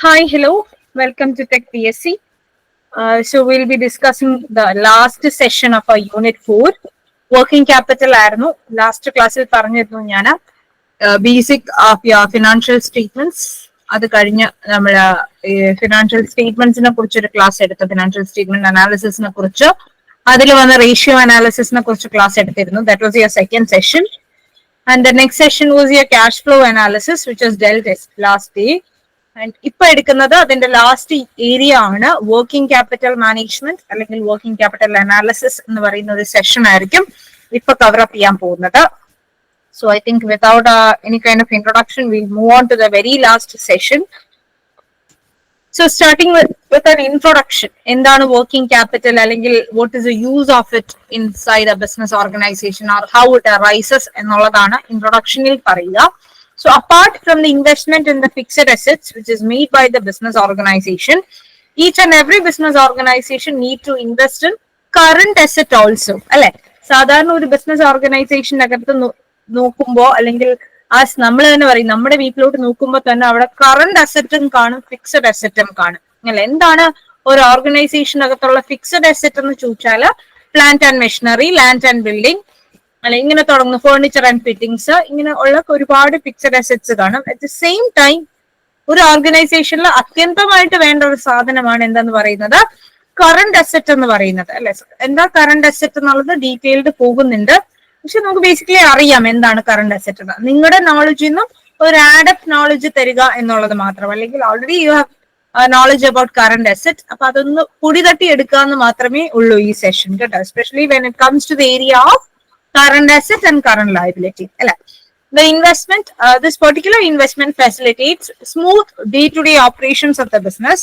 Hi, hello. Welcome to Tech PSC. Uh, so we'll be discussing the last session of our unit 4. Working capital ആയിരുന്നു. Last ക്ലാസ്സിൽ പറഞ്ഞിരുന്നു ഞാൻ basic financial statements അത് കഴിഞ്ഞ് നമ്മൾ financial സ്റ്റേറ്റ്മെന്റ്സിനെ കുറിച്ച് ഒരു ക്ലാസ് എടുത്തു. ഫിനാൻഷ്യൽ സ്റ്റേറ്റ്മെന്റ് അനാലിസിസിനെ കുറിച്ച്. അതിൽ വന്ന റേഷ്യോ അനാലിസിസിനെ കുറിച്ച് ക്ലാസ് എടുത്തിരുന്നു. That was your second session and the next session was your cash flow analysis which was dealt last day ഇപ്പൊ എടുക്കുന്നത് അതിന്റെ ലാസ്റ്റ് ഏരിയ ആണ് വർക്കിംഗ് ക്യാപിറ്റൽ മാനേജ്മെന്റ് അല്ലെങ്കിൽ വർക്കിംഗ് ക്യാപിറ്റൽ അനാലിസിസ് എന്ന് പറയുന്ന ഒരു സെഷൻ ആയിരിക്കും ഇപ്പൊ കവർ അപ്പ് ചെയ്യാൻ പോകുന്നത്. So I think without any kind of introduction will move on to the very last session so starting with an introduction എന്താണ് വർക്കിംഗ് ക്യാപിറ്റൽ അല്ലെങ്കിൽ what is the use of it inside a business organisation or how it arises എന്നുള്ളതാണ് ഇൻട്രൊഡക്ഷനിൽ പറയുക. So apart from the investment in the fixed assets, which is made by the business organization, each and every business organization need to invest in current asset also. അല്ലെ സാധാരണ ഒരു business ഓർഗനൈസേഷനകത്ത് നോക്കുമ്പോ അല്ലെങ്കിൽ ആ നമ്മൾ തന്നെ പറയും നമ്മുടെ വീട്ടിലോട്ട് നോക്കുമ്പോൾ തന്നെ അവിടെ കറണ്ട് അസറ്റും കാണും ഫിക്സഡ് അസറ്റും കാണും അല്ലെ എന്താണ് ഒരു ഓർഗനൈസേഷനകത്തുള്ള ഫിക്സഡ് അസറ്റ് എന്ന് ചോദിച്ചാൽ plant and machinery land and building അല്ലെ ഇങ്ങനെ തുടങ്ങുന്നു. ഫേർണിച്ചർ ആൻഡ് ഫിറ്റിംഗ്സ് ഇങ്ങനെ ഉള്ള ഒരുപാട് ഫിക്സഡ് അസറ്റ്സ് കാണും. അറ്റ് ദ സെയിം ടൈം ഒരു ഓർഗനൈസേഷനിൽ അത്യന്തമായിട്ട് വേണ്ട ഒരു സാധനമാണ് എന്താന്ന് പറയുന്നത്? കറണ്ട് അസറ്റ് എന്ന് പറയുന്നത്. അല്ലെ എന്താ കറണ്ട് അസറ്റ് എന്നുള്ളത് ഡീറ്റെയിൽഡ് പോകുന്നുണ്ട്. പക്ഷെ നമുക്ക് ബേസിക്കലി അറിയാം എന്താണ് കറണ്ട് അസറ്റ് എന്ന്. നിങ്ങളുടെ നോളജിൽ നിന്നും ഒരു ആഡപ്പ് നോളജ് തരിക എന്നുള്ളത് മാത്രം. അല്ലെങ്കിൽ already you have knowledge about current asset അപ്പൊ അതൊന്ന് പൊടി തട്ടി എടുക്കാന്ന് മാത്രമേ ഉള്ളൂ ഈ സെഷൻ കേട്ടോ. Especially when it comes to the area of current assets and current liability. The investment, uh, this particular investment facilitates smooth day-to-day operations of the business,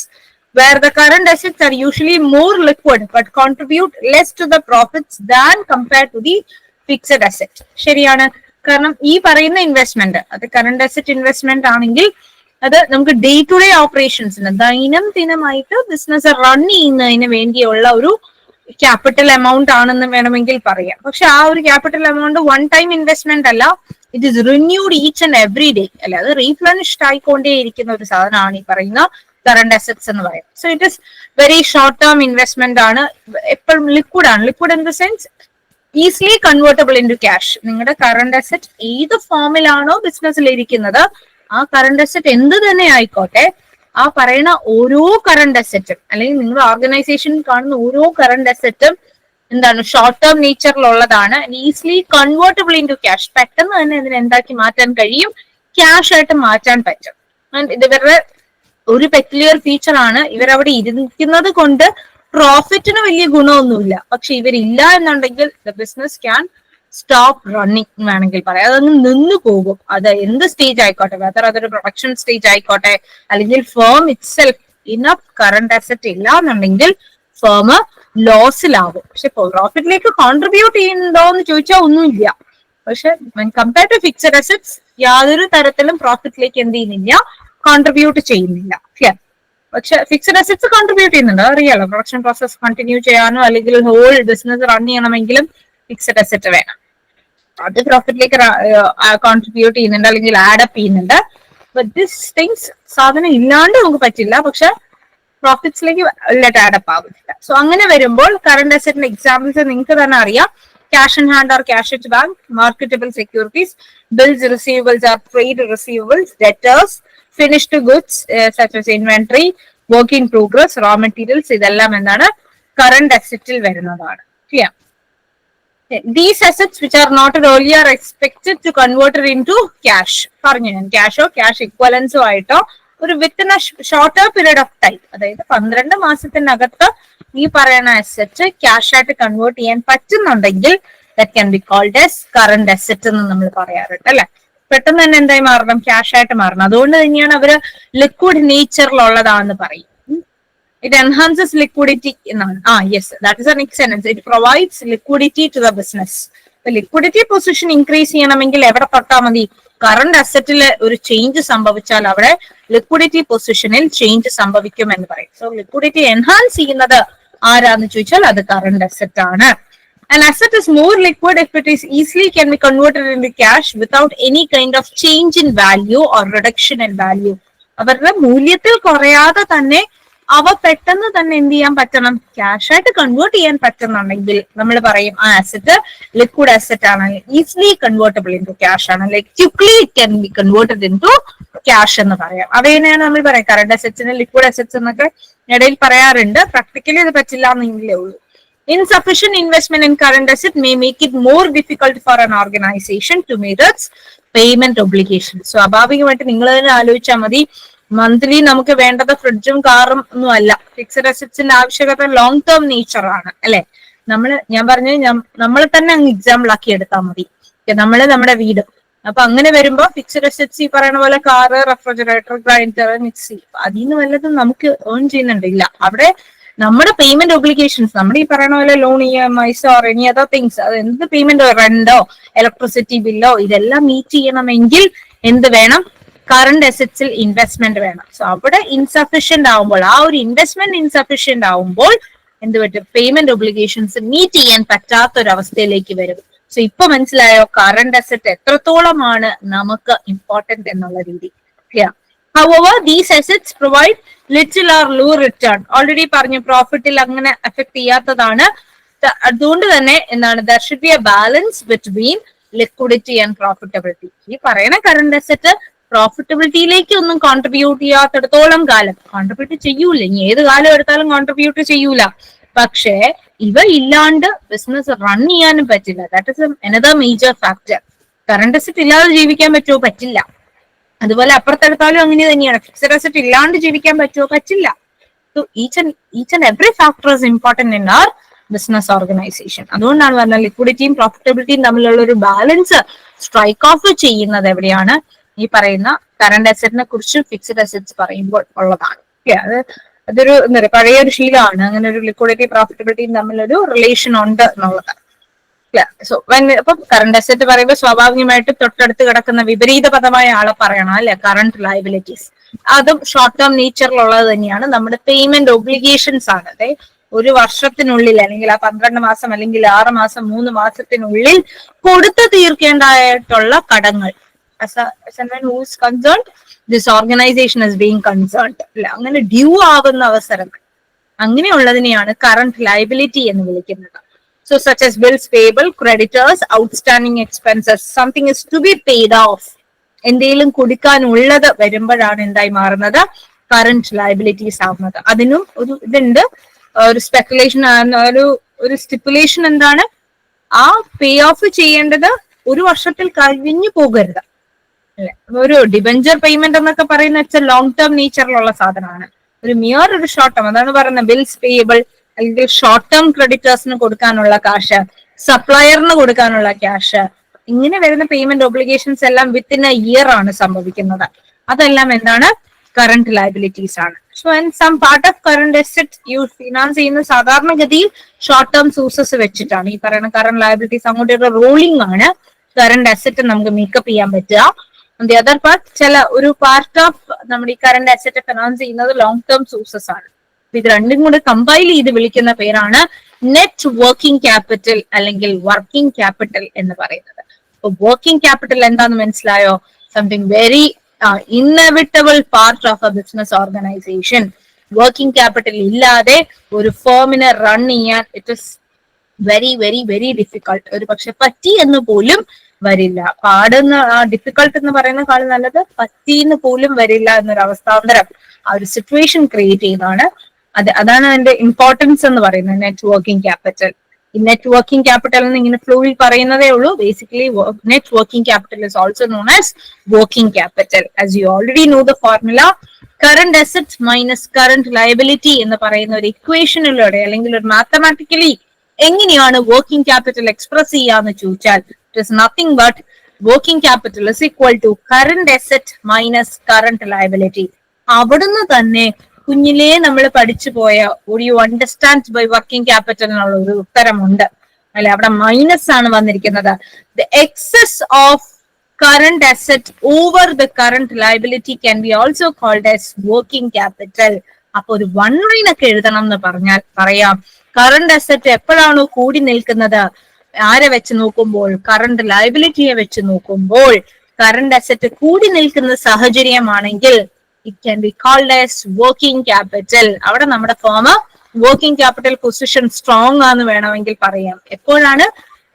where the current assets are usually more liquid but contribute less to the profits than compared to the fixed asset. ശരിയാണ് കാരണം ഈ പറയുന്ന investment അത് current asset investment ആണെങ്കിൽ അത് നമുക്ക് day to day ഓപ്പറേഷൻസിന് ദൈനം ദിനമായിട്ട് business run ചെയ്യുന്നതിന് വേണ്ടിയുള്ള ഒരു ക്യാപിറ്റൽ എമൗണ്ട് ആണെന്ന് വേണമെങ്കിൽ പറയാം. പക്ഷെ ആ ഒരു capital amount one time investment അല്ല it is renewed each and every day അല്ല? അത് റീഫ്ലണിഷ്ഡ് ആയിക്കൊണ്ടേയിരിക്കുന്ന ഒരു സാധനമാണ് ഈ പറയുന്ന കറണ്ട് അസറ്റ്സ് എന്ന് പറയുന്നത്. So it is very short term investment ആണ്. എപ്പോഴും ലിക്വിഡ് ആണ്. Liquid in the sense easily convertible into cash നിങ്ങളുടെ കറണ്ട് അസറ്റ് ഏത് ഫോമിലാണോ ബിസിനസ്സിൽ ഇരിക്കുന്നത് ആ കറണ്ട് അസറ്റ് എന്ത് തന്നെ ആയിക്കോട്ടെ ആ പറയുന്ന ഓരോ കറണ്ട് അസറ്റും അല്ലെങ്കിൽ നിങ്ങളുടെ ഓർഗനൈസേഷനിൽ കാണുന്ന ഓരോ കറണ്ട് അസറ്റും എന്താണ് ഷോർട്ട് ടേം നേച്ചറിലുള്ളതാണ് easily convertible into cash പെട്ടെന്ന് തന്നെ ഇതിനെ എന്താക്കി മാറ്റാൻ കഴിയും? ക്യാഷ് ആയിട്ട് മാറ്റാൻ പറ്റും. ഇത് ഇവരുടെ ഒരു പെക്യുലിയർ ഫീച്ചർ ആണ് ഇവരവിടെ ഇരിക്കുന്നത് കൊണ്ട് പ്രോഫിറ്റിന് വലിയ ഗുണമൊന്നുമില്ല. പക്ഷെ ഇവരില്ല എന്നുണ്ടെങ്കിൽ the business can stop running വേണമെങ്കിൽ പറയാം. അതങ്ങ് നിന്നു പോകും. അത് എന്ത് സ്റ്റേജ് ആയിക്കോട്ടെ വെതർ അതൊരു പ്രൊഡക്ഷൻ സ്റ്റേജ് ആയിക്കോട്ടെ അല്ലെങ്കിൽ firm itself enough current asset ഇല്ല എന്നുണ്ടെങ്കിൽ ഫേം ലോസിലാവും പക്ഷെ പ്രോഫിറ്റിലേക്ക് കോൺട്രിബ്യൂട്ട് ചെയ്യുന്നുണ്ടോ എന്ന് ചോദിച്ചാൽ ഒന്നുമില്ല. പക്ഷെ കമ്പയർ ടു ഫിക്സഡ് അസറ്റ്സ് യാതൊരു തരത്തിലും പ്രോഫിറ്റിലേക്ക് എന്ത് ചെയ്യുന്നില്ല കോൺട്രിബ്യൂട്ട് ചെയ്യുന്നില്ല. ക്ലിയർ പക്ഷെ ഫിക്സഡ് അസറ്റ്സ് കോൺട്രിബ്യൂട്ട് ചെയ്യുന്നുണ്ട്. അറിയാലോ പ്രൊഡക്ഷൻ പ്രോസസ് കണ്ടിന്യൂ ചെയ്യാനോ അല്ലെങ്കിൽ ഹോൾ ബിസിനസ് റൺ ചെയ്യണമെങ്കിലും ഫിക്സഡ് അസറ്റ് വേണം. അത് പ്രോഫിറ്റിലേക്ക് കോൺട്രിബ്യൂട്ട് ചെയ്യുന്നുണ്ട് അല്ലെങ്കിൽ ആഡപ്പ് ചെയ്യുന്നുണ്ട്. ദിസ് തിങ്സ് സാധനം ഇല്ലാണ്ട് നമുക്ക് പറ്റില്ല. പക്ഷെ പ്രോഫിറ്റ്സിലേക്ക് ലെറ്റ് ആഡപ്പ് ആവില്ല സോ അങ്ങനെ വരുമ്പോൾ കറണ്ട് അസറ്റിന്റെ എക്സാമ്പിൾസ് നിങ്ങൾക്ക് തന്നെ അറിയാം. Cash in hand or cash at bank marketable securities bills receivables or trade receivables debtors finished goods such inventory work in progress raw materials ഇതെല്ലാം എന്താണ്? കറണ്ട് അസറ്റിൽ വരുന്നതാണ്. Clear these which are not not are expected to convert into cash പറഞ്ഞു ഞാൻ? ക്യാഷോ cash ഇക്വലൻസോ ആയിട്ടോ ഒരു within a shorter period of time അതായത് പന്ത്രണ്ട് മാസത്തിനകത്ത് ഈ പറയുന്ന അസറ്റ് ക്യാഷ് ആയിട്ട് കൺവേർട്ട് ചെയ്യാൻ പറ്റുന്നുണ്ടെങ്കിൽ that can be called as current asset എന്ന് നമ്മൾ പറയാറുണ്ട് അല്ലെ? പെട്ടെന്ന് തന്നെ എന്തായി മാറണം? ക്യാഷ് ആയിട്ട് മാറണം. അതുകൊണ്ട് തന്നെയാണ് അവർ ലിക്വിഡ് നേച്ചറിലുള്ളതാണെന്ന് പറയും. ഇറ്റ് എൻഹാൻസസ് ലിക്വിഡിറ്റി എന്നാണ് ആ yes that is in essence it provides liquidity to the business liquidity position increase ചെയ്യണമെങ്കിൽ എവിടെ തൊട്ടാൽ മതി? കറണ്ട് അസറ്റിൽ ഒരു ചേഞ്ച് സംഭവിച്ചാൽ അവിടെ ലിക്വിഡിറ്റി പൊസിഷനിൽ ചേഞ്ച് സംഭവിക്കും എന്ന് പറയും. സോ ലിക്വിഡിറ്റി എൻഹാൻസ് ചെയ്യുന്നത് ആരാന്ന് ചോദിച്ചാൽ അത് കറണ്ട് അസറ്റ് ആണ്. An asset is more liquid if it is easily can be converted into cash without any kind of change in value or reduction in value. അവരുടെ മൂല്യത്തിൽ കുറയാതെ തന്നെ അവ പെട്ടെന്ന് തന്നെ എന്ത് ചെയ്യാൻ പറ്റണം? ക്യാഷ് ആയിട്ട് കൺവേർട്ട് ചെയ്യാൻ പറ്റുന്നുണ്ടെങ്കിൽ നമ്മൾ പറയും ആ അസറ്റ് ലിക്വിഡ് അസറ്റ് ആണ്. Easily convertible into cash ആണ്. Like quickly it can be converted into cash എന്ന് പറയാം. അത് തന്നെയാണ് നമ്മൾ പറയാം കറണ്ട് അസറ്റ്സിന് ലിക്വിഡ് അസറ്റ്സ് എന്നൊക്കെ ഇടയിൽ പറയാറുണ്ട്. പ്രാക്ടിക്കലി അത് പറ്റില്ല എന്നെങ്കിലേ ഉള്ളൂ insufficient investment in current asset may make it more difficult for an organisation to meet the payment obligation സ്വാഭാവികമായിട്ട് നിങ്ങൾ തന്നെ ആലോചിച്ചാൽ മതി. മന്ത്ലി നമുക്ക് വേണ്ടത് ഫ്രിഡ്ജും കാറും ഒന്നും അല്ല. ഫിക്സഡ് അസറ്റ്സിന്റെ ആവശ്യകത ലോങ് ടേം നേച്ചർ ആണ് അല്ലെ? നമ്മൾ ഞാൻ പറഞ്ഞു നമ്മൾ തന്നെ അങ്ങ് എക്സാമ്പിൾ ആക്കി എടുത്താൽ മതി. നമ്മൾ നമ്മുടെ വീട്. അപ്പൊ അങ്ങനെ വരുമ്പോ ഫിക്സഡ് അസറ്റ്സ് ഈ പറയുന്ന പോലെ കാറ് റെഫ്രിജറേറ്റർ ഗ്രൈൻഡർ മിക്സി അതിൽ നിന്ന് വല്ലതും നമുക്ക് ഏൺ ചെയ്യുന്നുണ്ടില്ല അവിടെ നമ്മുടെ പേയ്മെന്റ് ഒബ്ലിക്കേഷൻസ് നമ്മുടെ ഈ പറയുന്ന പോലെ loan E M Is or any other things അത് എന്ത് പേയ്മെന്റ് റെന്റോ ഇലക്ട്രിസിറ്റി ബില്ലോ ഇതെല്ലാം മീറ്റ് ചെയ്യണമെങ്കിൽ എന്ത് വേണം? കറണ്ട് അസറ്റ്സിൽ ഇൻവെസ്റ്റ്മെന്റ് വേണം. സോ അവിടെ ഇൻസഫിഷ്യന്റ് ആവുമ്പോൾ ആ ഒരു ഇൻവെസ്റ്റ്മെന്റ് ഇൻസഫിഷ്യന്റ് ആവുമ്പോൾ എന്ത് പറ്റും? പേയ്മെന്റ് ഒബ്ലിഗേഷൻസ് മീറ്റ് ചെയ്യാൻ പറ്റാത്ത ഒരു അവസ്ഥയിലേക്ക് വരും. സോ ഇപ്പൊ മനസ്സിലായോ? കറണ്ട് അസറ്റ് എത്രത്തോളമാണ് നമുക്ക് ഇമ്പോർട്ടന്റ് എന്നുള്ള രീതി. However these assets provide little or low return already പറഞ്ഞു പ്രോഫിറ്റിൽ അങ്ങനെ എഫക്ട് ചെയ്യാത്തതാണ്. അതുകൊണ്ട് തന്നെ എന്താണ്? There should be a balance between liquidity and profitability ഈ പറയുന്ന കറണ്ട് അസറ്റ് പ്രോഫിറ്റബിലിറ്റിയിലേക്ക് ഒന്നും കോൺട്രിബ്യൂട്ട് ചെയ്യാത്തടത്തോളം കാലം. കോൺട്രിബ്യൂട്ട് ചെയ്യൂല. ഇനി ഏത് കാലം എടുത്താലും കോൺട്രിബ്യൂട്ട് ചെയ്യൂല. പക്ഷേ ഇവ ഇല്ലാണ്ട് ബിസിനസ് റൺ ചെയ്യാനും പറ്റില്ല. That is another major factor current asset ഇല്ലാതെ ജീവിക്കാൻ പറ്റുമോ? പറ്റില്ല. അതുപോലെ അപ്പുറത്തെടുത്താലും അങ്ങനെ തന്നെയാണ്. ഫിക്സഡ് അസറ്റ് ഇല്ലാണ്ട് ജീവിക്കാൻ പറ്റുമോ? പറ്റില്ല. So each and every factor is important in our business organisation അതുകൊണ്ടാണ് പറഞ്ഞത് ലിക്വിഡിറ്റിയും പ്രോഫിറ്റബിലിറ്റിയും തമ്മിലുള്ള ഒരു ബാലൻസ് സ്ട്രൈക്ക് ഓഫ് ചെയ്യുന്നത് എവിടെയാണ്? ഈ പറയുന്ന കറണ്ട് അസറ്റിനെ കുറിച്ച് ഫിക്സഡ് അസറ്റ്സ് പറയുമ്പോൾ ഉള്ളതാണ്. അത് അതൊരു എന്താ പറയുക പഴയ ഒരു ശീലമാണ്. അങ്ങനെ ഒരു ലിക്വിഡിറ്റി പ്രോഫിറ്റബിലിറ്റിയും തമ്മിലൊരു റിലേഷൻ ഉണ്ട് എന്നുള്ളത്. സോ അപ്പൊ കറണ്ട് അസറ്റ് പറയുമ്പോൾ സ്വാഭാവികമായിട്ട് തൊട്ടടുത്ത് കിടക്കുന്ന വിപരീത പദമായ ആളെ പറയണം അല്ലെ? കറണ്ട് ലയബിലിറ്റീസ് അതും ഷോർട്ട് ടേം നേച്ചറിലുള്ളത് തന്നെയാണ്. നമ്മുടെ പേയ്മെന്റ് ഒബ്ലിഗേഷൻസ് ആണ്. അതെ ഒരു വർഷത്തിനുള്ളിൽ അല്ലെങ്കിൽ ആ പന്ത്രണ്ട് മാസം അല്ലെങ്കിൽ ആറ് മാസം മൂന്ന് മാസത്തിനുള്ളിൽ കൊടുത്തു തീർക്കേണ്ടതായിട്ടുള്ള കടങ്ങൾ. Whose concerned this organisation is being concerned അല്ല അങ്ങനെ ഡ്യൂ ആവുന്ന അവസരങ്ങൾ. അങ്ങനെയുള്ളതിനെയാണ് കറണ്ട് ലയബിലിറ്റി എന്ന് വിളിക്കുന്നത്. So such as bills payable, creditors, outstanding expenses, something is to be paid off. എന്തെങ്കിലും കൊടുക്കാനുള്ളത് വരുമ്പോഴാണ് എന്തായി മാറുന്നത്? കറണ്ട് ലയബിലിറ്റീസ് ആവുന്നത്. അതിനും ഒരു ഇതുണ്ട്. ഒരു സ്പെക്കുലേഷൻ ഒരു ഒരു സ്റ്റിപ്പുലേഷൻ എന്താണ്? ആ പേ ഓഫ് ചെയ്യേണ്ടത് ഒരു വർഷത്തിൽ കഴിഞ്ഞു പോകരുത്. ഒരു ഡിബഞ്ചർ പേയ്മെന്റ് എന്നൊക്കെ പറയുന്ന വെച്ചാൽ ലോങ് ടേം നേച്ചറിലുള്ള സാധനമാണ്. ഒരു മിയർ ഒരു ഷോർട്ട് ടേം അതാണ് പറയുന്നത് ബിൽസ് പേയബിൾ അല്ലെങ്കിൽ ഷോർട്ട് ടേം ക്രെഡിറ്റേഴ്സിന് കൊടുക്കാനുള്ള കാശ് സപ്ലയറിന് കൊടുക്കാനുള്ള ക്യാഷ് ഇങ്ങനെ വരുന്ന പേയ്മെന്റ് ഒബ്ലിഗേഷൻസ് എല്ലാം വിത്തിൻ എ ഇയർ ആണ് സംഭവിക്കുന്നത്. അതെല്ലാം എന്താണ്? കറണ്ട് ലയബിലിറ്റീസ് ആണ്. So and some part of current asset you finance ചെയ്യുന്ന സാധാരണഗതിയിൽ ഷോർട്ട് ടേം സോഴ്സസ് വെച്ചിട്ടാണ്. ഈ പറയുന്ന കറണ്ട് ലയബിലിറ്റീസ് അങ്ങോട്ടൊരു റോളിംഗ് ആണ്. കറണ്ട് അസെറ്റ് നമുക്ക് മേക്കപ്പ് ചെയ്യാൻ പറ്റുക. ദി അതർ പാർട്ട് ചില ഒരു പാർട്ട് ഓഫ് നമ്മുടെ ഈ കറണ്ട് അസറ്റ് ഫിനാൻസ് ചെയ്യുന്നത് ലോങ് ടേം സോഴ്സസ് ആണ്. ഇത് രണ്ടും കൂടെ കമ്പൈൽ ചെയ്ത് വിളിക്കുന്ന പേരാണ് നെറ്റ് വർക്കിംഗ് ക്യാപിറ്റൽ അല്ലെങ്കിൽ വർക്കിംഗ് ക്യാപിറ്റൽ എന്ന് പറയുന്നത്. അപ്പൊ വർക്കിംഗ് ക്യാപിറ്റൽ എന്താന്ന് മനസ്സിലായോ? Something very inevitable part of a business organisation working capital ഇല്ലാതെ ഒരു ഫോമിനെ റൺ ചെയ്യാൻ it is very very very difficult ഒരു പക്ഷെ പറ്റി എന്ന് പോലും വരില്ല. പാടുന്ന ഡിഫിക്കൾട്ട് എന്ന് പറയുന്ന കാല നല്ലത് പറ്റിന്ന് പോലും വരില്ല എന്നൊരു അവസ്ഥാന്തരം ആ ഒരു സിറ്റുവേഷൻ ക്രിയേറ്റ് ചെയ്യുന്നതാണ് അത് അതാണ് അതിന്റെ ഇമ്പോർട്ടൻസ് എന്ന് പറയുന്നത് നെറ്റ്വർക്കിംഗ് ക്യാപിറ്റൽ ഈ നെറ്റ് വർക്കിംഗ് ക്യാപിറ്റൽ എന്ന് ഇങ്ങനെ ഫ്ലൂവിൽ പറയുന്നതേ ഉള്ളൂ. Basically net working capital is also known as working capital as you already know the formula current asset minus current liability എന്ന് പറയുന്ന ഒരു ഇക്വേഷനിലൂടെ അല്ലെങ്കിൽ ഒരു മാത്തമാറ്റിക്കലി എങ്ങനെയാണ് വർക്കിംഗ് ക്യാപിറ്റൽ എക്സ്പ്രസ് ചെയ്യാന്ന് ചോദിച്ചാൽ it is nothing but working capital is equal to current asset minus current liability. അവിടുന്ന് തന്നെ കുഞ്ഞിലേ നമ്മൾ പഠിച്ചു പോയ ഒരു you understand by working capital എന്നുള്ള ഒരു ഉത്തരമുണ്ട്. അല്ലെ? അവിടെ മൈനസ് ആണ് വന്നിരിക്കുന്നത്. The excess of current asset over the current liability can be also called as working capital അപ്പൊ ഒരു വൺ ലൈൻ ഒക്കെ എഴുതണം എന്ന് പറഞ്ഞാൽ പറയാം. കറണ്ട് അസറ്റ് എപ്പോഴാണോ കൂടി നിൽക്കുന്നത്? ആരെ വെച്ച് നോക്കുമ്പോൾ കറണ്ട് ലയബിലിറ്റിയെ വെച്ച് നോക്കുമ്പോൾ കറണ്ട് അസറ്റ് കൂടി നിൽക്കുന്ന സാഹചര്യമാണെങ്കിൽ it can be called as working capital അവിടെ നമ്മുടെ firm working capital position strong ആന്ന് വേണമെങ്കിൽ പറയാം. എപ്പോഴാണ്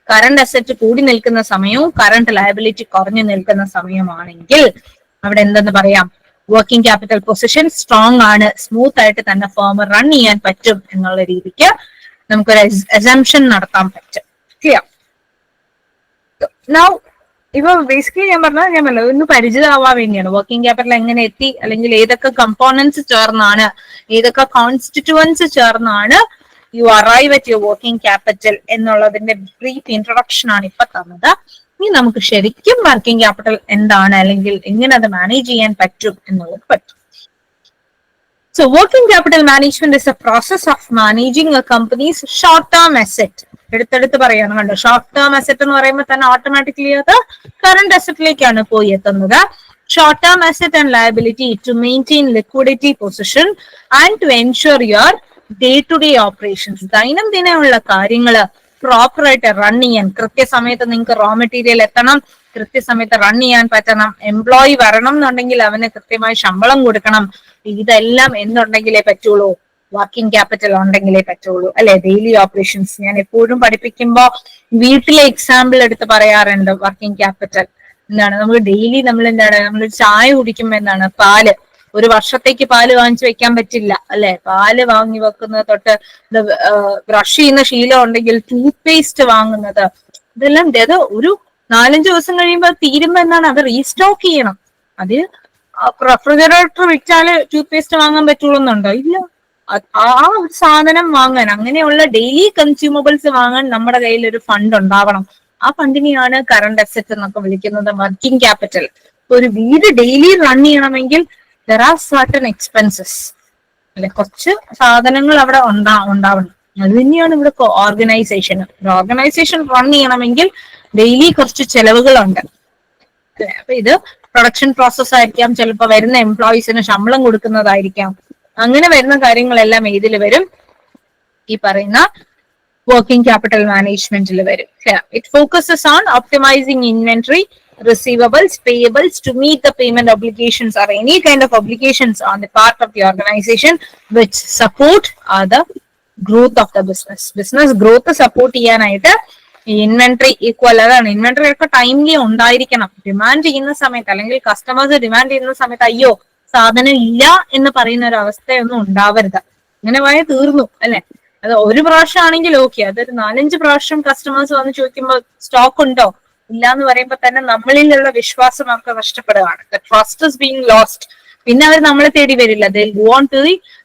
കറണ്ട് അസറ്റ് കൂടി നിൽക്കുന്ന സമയവും കറണ്ട് ലയബിലിറ്റി കുറഞ്ഞു നിൽക്കുന്ന സമയമാണെങ്കിൽ അവിടെ എന്തെന്ന് പറയാം? വർക്കിംഗ് ക്യാപിറ്റൽ പൊസിഷൻ സ്ട്രോങ് ആണ്. സ്മൂത്ത് ആയിട്ട് തന്നെ ഫേം റൺ ചെയ്യാൻ പറ്റും എന്നുള്ള രീതിക്ക് നമുക്കൊരു അസംഷൻ നടത്താൻ പറ്റും. ക്ലിയർ നൗ ഇപ്പൊ ബേസിക്കലി ഞാൻ പറഞ്ഞ ഞാൻ പറഞ്ഞു ഒന്ന് പരിചിതമാവാൻ വേണ്ടിയാണ്. വർക്കിംഗ് ക്യാപിറ്റൽ എങ്ങനെ എത്തി അല്ലെങ്കിൽ ഏതൊക്കെ കമ്പോണൻസ് ചേർന്നാണ് ഏതൊക്കെ കോൺസ്റ്റിറ്റുവൻസ് ചേർന്നാണ് you arrive at your working capital എന്നുള്ളതിന്റെ ബ്രീഫ് ഇൻട്രൊഡക്ഷൻ ആണ് ഇപ്പൊ തന്നത്. ഇനി നമുക്ക് ശരിക്കും വർക്കിംഗ് ക്യാപിറ്റൽ എന്താണ് അല്ലെങ്കിൽ എങ്ങനെ അത് മാനേജ് ചെയ്യാൻ പറ്റും എന്നുള്ളത് പറ്റും so working capital management is a process of managing a company's short term asset. എടുത്തെടുത്ത് പറയാണ് കണ്ടോ? ഷോർട്ട് ടേം അസറ്റ് എന്ന് പറയുമ്പോൾ തന്നെ ഓട്ടോമാറ്റിക്കലി അത് കറണ്ട് അസറ്റിലേക്കാണ് പോയി എത്തുന്നത്. Short term asset and liability to maintain liquidity position and to ensure your day to day operations ദൈനംദിനമുള്ള കാര്യങ്ങൾ പ്രോപ്പർ ആയിട്ട് റൺ ചെയ്യാൻ കൃത്യസമയത്ത് നിങ്ങൾക്ക് റോ മെറ്റീരിയൽ എത്തണം കൃത്യസമയത്ത് റൺ ചെയ്യാൻ പറ്റണം എംപ്ലോയി വരണം എന്നുണ്ടെങ്കിൽ അവന് കൃത്യമായി ശമ്പളം കൊടുക്കണം. ഇതെല്ലാം എന്നുണ്ടെങ്കിലേ പറ്റുള്ളൂ. വർക്കിംഗ് ക്യാപിറ്റൽ ഉണ്ടെങ്കിലേ പറ്റുള്ളൂ. അല്ലെ? ഡെയിലി ഓപ്പറേഷൻസ് ഞാൻ എപ്പോഴും പഠിപ്പിക്കുമ്പോൾ വീട്ടിലെ എക്സാമ്പിൾ എടുത്ത് പറയാറുണ്ട് വർക്കിംഗ് ക്യാപിറ്റൽ എന്താണ് നമ്മൾ ഡെയിലി നമ്മൾ എന്താണ്? നമ്മൾ ചായ കുടിക്കുമ്പോ എന്താണ്? പാൽ. ഒരു വർഷത്തേക്ക് പാൽ വാങ്ങിച്ചു വെക്കാൻ പറ്റില്ല. അല്ലെ? പാൽ വാങ്ങി വെക്കുന്നത് തൊട്ട് ബ്രഷ് ചെയ്യുന്ന ശീലം ഉണ്ടെങ്കിൽ ടൂത്ത് പേസ്റ്റ് വാങ്ങുന്നത് ഇതെല്ലാം അത് ഒരു നാലഞ്ച് ദിവസം കഴിയുമ്പോൾ തീരുമ്പോ എന്നാണ് അത് റീസ്റ്റോക്ക് ചെയ്യണം. അത് റെഫ്രിജറേറ്റർ വിറ്റാൽ ടൂത്ത് പേസ്റ്റ് വാങ്ങാൻ പറ്റുള്ളൂ എന്നുണ്ടോ ഇല്ല. ആ ഒരു സാധനം വാങ്ങാൻ അങ്ങനെയുള്ള ഡെയിലി കൺസ്യൂമബിൾസ് വാങ്ങാൻ നമ്മുടെ കയ്യിൽ ഒരു ഫണ്ട് ഉണ്ടാവണം. ആ ഫണ്ടിനെയാണ് കറണ്ട് അസറ്റ് എന്നൊക്കെ വിളിക്കുന്നത് വർക്കിംഗ് ക്യാപിറ്റൽ ഒരു വീട് ഡെയിലി റൺ ചെയ്യണമെങ്കിൽ ദർ ആർ സർട്ടൺ എക്സ്പെൻസസ് അല്ലെ കുറച്ച് സാധനങ്ങൾ അവിടെ ഉണ്ടാ ഉണ്ടാവണം. അത് തന്നെയാണ് ഇവിടെ ഓർഗനൈസേഷൻ ഒരു ഓർഗനൈസേഷൻ റൺ ചെയ്യണമെങ്കിൽ ഡെയിലി കുറച്ച് ചെലവുകളുണ്ട്. അപ്പൊ ഇത് പ്രൊഡക്ഷൻ പ്രോസസ് ആയിരിക്കാം. ചിലപ്പോൾ വരുന്ന എംപ്ലോയീസിന് ശമ്പളം കൊടുക്കുന്നതായിരിക്കാം. അങ്ങനെ വരുന്ന കാര്യങ്ങളെല്ലാം ഏതിൽ വരും? ഈ പറയുന്ന വർക്കിംഗ് ക്യാപിറ്റൽ മാനേജ്മെന്റിൽ വരും. It focuses on optimising inventory receivables, payables to meet the payment obligations or any kind of obligations on the part of the organization which support uh, the growth of the business. Business growth support ചെയ്യാനായിട്ട് inventory equal അതാണ്. Inventory ഒക്കെ timely ഉണ്ടായിരിക്കണം. Demand ചെയ്യുന്ന സമയത്ത് അല്ലെങ്കിൽ customers demand ചെയ്യുന്ന സമയത്ത് അയ്യോ സാധനം ഇല്ല എന്ന് പറയുന്ന ഒരു അവസ്ഥയൊന്നും ഉണ്ടാവരുത്. അങ്ങനെ പോയ തീർന്നു അല്ലെ? അത് ഒരു പ്രാവശ്യം ആണെങ്കിൽ ഓക്കെ അതൊരു നാലഞ്ച് പ്രാവശ്യം കസ്റ്റമേഴ്സ് വന്ന് ചോദിക്കുമ്പോൾ സ്റ്റോക്ക് ഉണ്ടോ? ഇല്ല എന്ന് പറയുമ്പോൾ തന്നെ നമ്മളിലുള്ള വിശ്വാസം അവർക്ക് നഷ്ടപ്പെടുകയാണ്. ട്രസ്റ്റ് ഇസ് ബീങ് ലോസ്റ്റ് പിന്നെ അവർ നമ്മളെ തേടി വരില്ല. They won't to